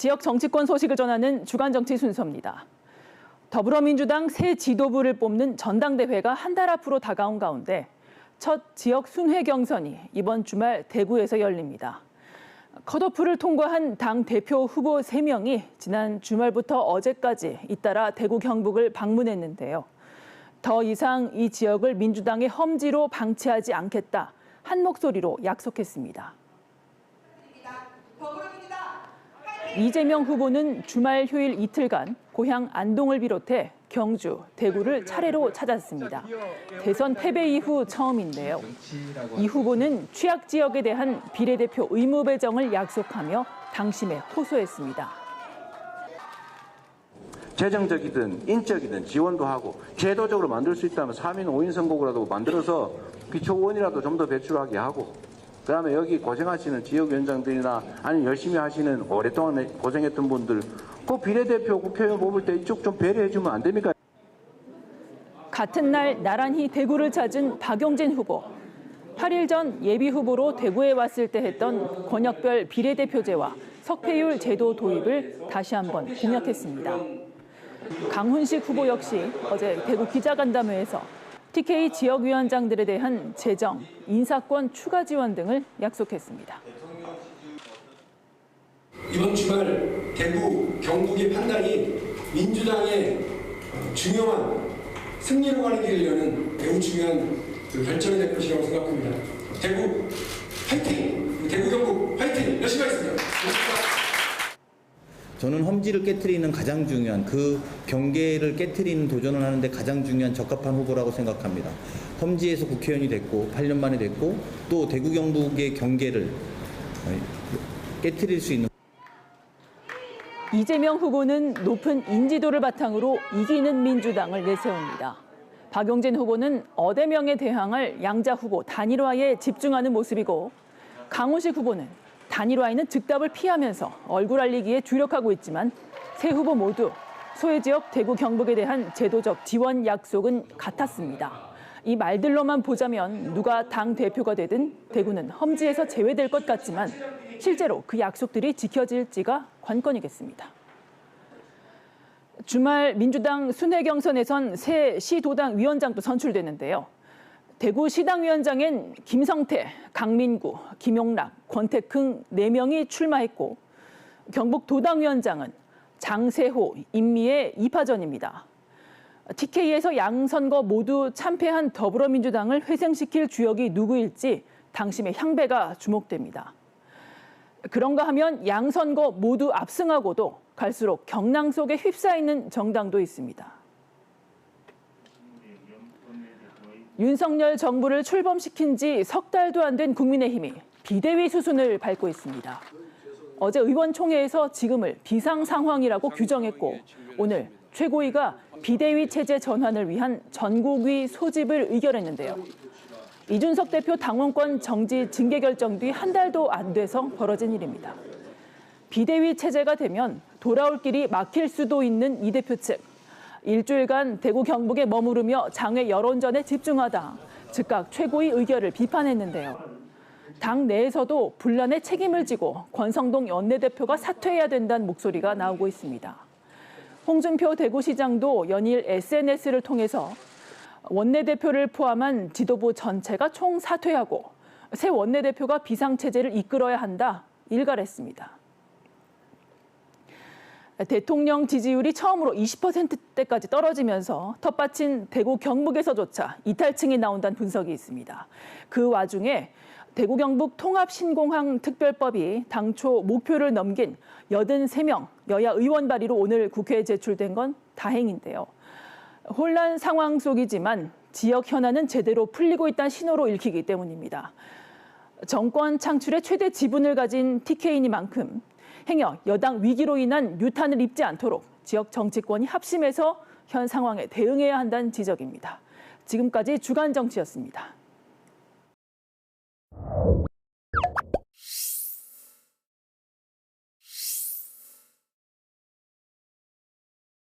지역 정치권 소식을 전하는 주간 정치 순서입니다. 더불어민주당 새 지도부를 뽑는 전당대회가 한 달 앞으로 다가온 가운데 첫 지역 순회 경선이 이번 주말 대구에서 열립니다. 컷오프를 통과한 당 대표 후보 3명이 지난 주말부터 어제까지 잇따라 대구 경북을 방문했는데요. 더 이상 이 지역을 민주당의 험지로 방치하지 않겠다 한 목소리로 약속했습니다. 이재명 후보는 주말 휴일 이틀간 고향 안동을 비롯해 경주, 대구를 차례로 찾았습니다. 대선 패배 이후 처음인데요. 이 후보는 취약 지역에 대한 비례대표 의무 배정을 약속하며 당심에 호소했습니다. 재정적이든 인적이든 지원도 하고 제도적으로 만들 수 있다면 3인 5인 선거구라도 만들어서 기초원이라도 좀 더 배출하게 하고 그 다음에 여기 고생하시는 지역위원장들이나 아니면 열심히 하시는 오랫동안 고생했던 분들 그 비례대표 국회의원 뽑을 때 이쪽 좀 배려해 주면 안 됩니까? 같은 날 나란히 대구를 찾은 박용진 후보. 8일 전 예비 후보로 대구에 왔을 때 했던 권역별 비례대표제와 석패율 제도 도입을 다시 한번 공약했습니다. 강훈식 후보 역시 어제 대구 기자간담회에서 TK 지역위원장들에 대한 재정, 인사권 추가 지원 등을 약속했습니다. 이번 주말 대구, 경북의 판단이 민주당의 어, 중요한 승리로 가는 길을 여는 매우 중요한 그 결정이 될 것이라고 생각합니다. 대구 화이팅! 대구 경북 화이팅! 열심히 하겠습니다. 저는 험지를 깨뜨리는 가장 중요한 그 경계를 깨뜨리는 도전을 하는데 가장 중요한 적합한 후보라고 생각합니다. 험지에서 국회의원이 됐고 8년 만에 됐고 또 대구 경북의 경계를 깨뜨릴 수 있는 이재명 후보는 높은 인지도를 바탕으로 이기는 민주당을 내세웁니다. 박용진 후보는 어대명에 대항할 양자 후보 단일화에 집중하는 모습이고 강호식 후보는 단일화에는 즉답을 피하면서 얼굴 알리기에 주력하고 있지만 세 후보 모두 소외 지역 대구 경북에 대한 제도적 지원 약속은 같았습니다. 이 말들로만 보자면 누가 당 대표가 되든 대구는 험지에서 제외될 것 같지만 실제로 그 약속들이 지켜질지가 관건이겠습니다. 주말 민주당 순회 경선에선 새 시도당 위원장도 선출되는데요. 대구 시당위원장엔 김성태, 강민구, 김용락, 권태흥 4명이 출마했고 경북 도당위원장은 장세호, 임미의 2파전입니다. TK에서 양선거 모두 참패한 더불어민주당을 회생시킬 주역이 누구일지 당심의 향배가 주목됩니다. 그런가 하면 양선거 모두 압승하고도 갈수록 경랑 속에 휩싸이는 정당도 있습니다. 윤석열 정부를 출범시킨 지 석 달도 안 된 국민의힘이 비대위 수순을 밟고 있습니다. 어제 의원총회에서 지금을 비상 상황이라고 규정했고 오늘 최고위가 비대위 체제 전환을 위한 전국위 소집을 의결했는데요. 이준석 대표 당원권 정지 징계 결정 뒤 한 달도 안 돼서 벌어진 일입니다. 비대위 체제가 되면 돌아올 길이 막힐 수도 있는 이 대표 측. 일주일간 대구 경북에 머무르며 장외 여론전에 집중하다 즉각 최고위 의결을 비판했는데요. 당 내에서도 분란의 책임을 지고 권성동 원내대표가 사퇴해야 된다는 목소리가 나오고 있습니다. 홍준표 대구시장도 연일 SNS를 통해서 원내대표를 포함한 지도부 전체가 총 사퇴하고 새 원내대표가 비상체제를 이끌어야 한다 일갈했습니다. 대통령 지지율이 처음으로 20%대까지 떨어지면서 텃밭인 대구 경북에서조차 이탈층이 나온다는 분석이 있습니다. 그 와중에 대구 경북 통합신공항 특별법이 당초 목표를 넘긴 83명 여야 의원 발의로 오늘 국회에 제출된 건 다행인데요. 혼란 상황 속이지만 지역 현안은 제대로 풀리고 있다는 신호로 읽히기 때문입니다. 정권 창출의 최대 지분을 가진 TK이니만큼 행여 여당 위기로 인한 유탄을 입지 않도록 지역 정치권이 합심해서 현 상황에 대응해야 한다는 지적입니다. 지금까지 주간 정치였습니다.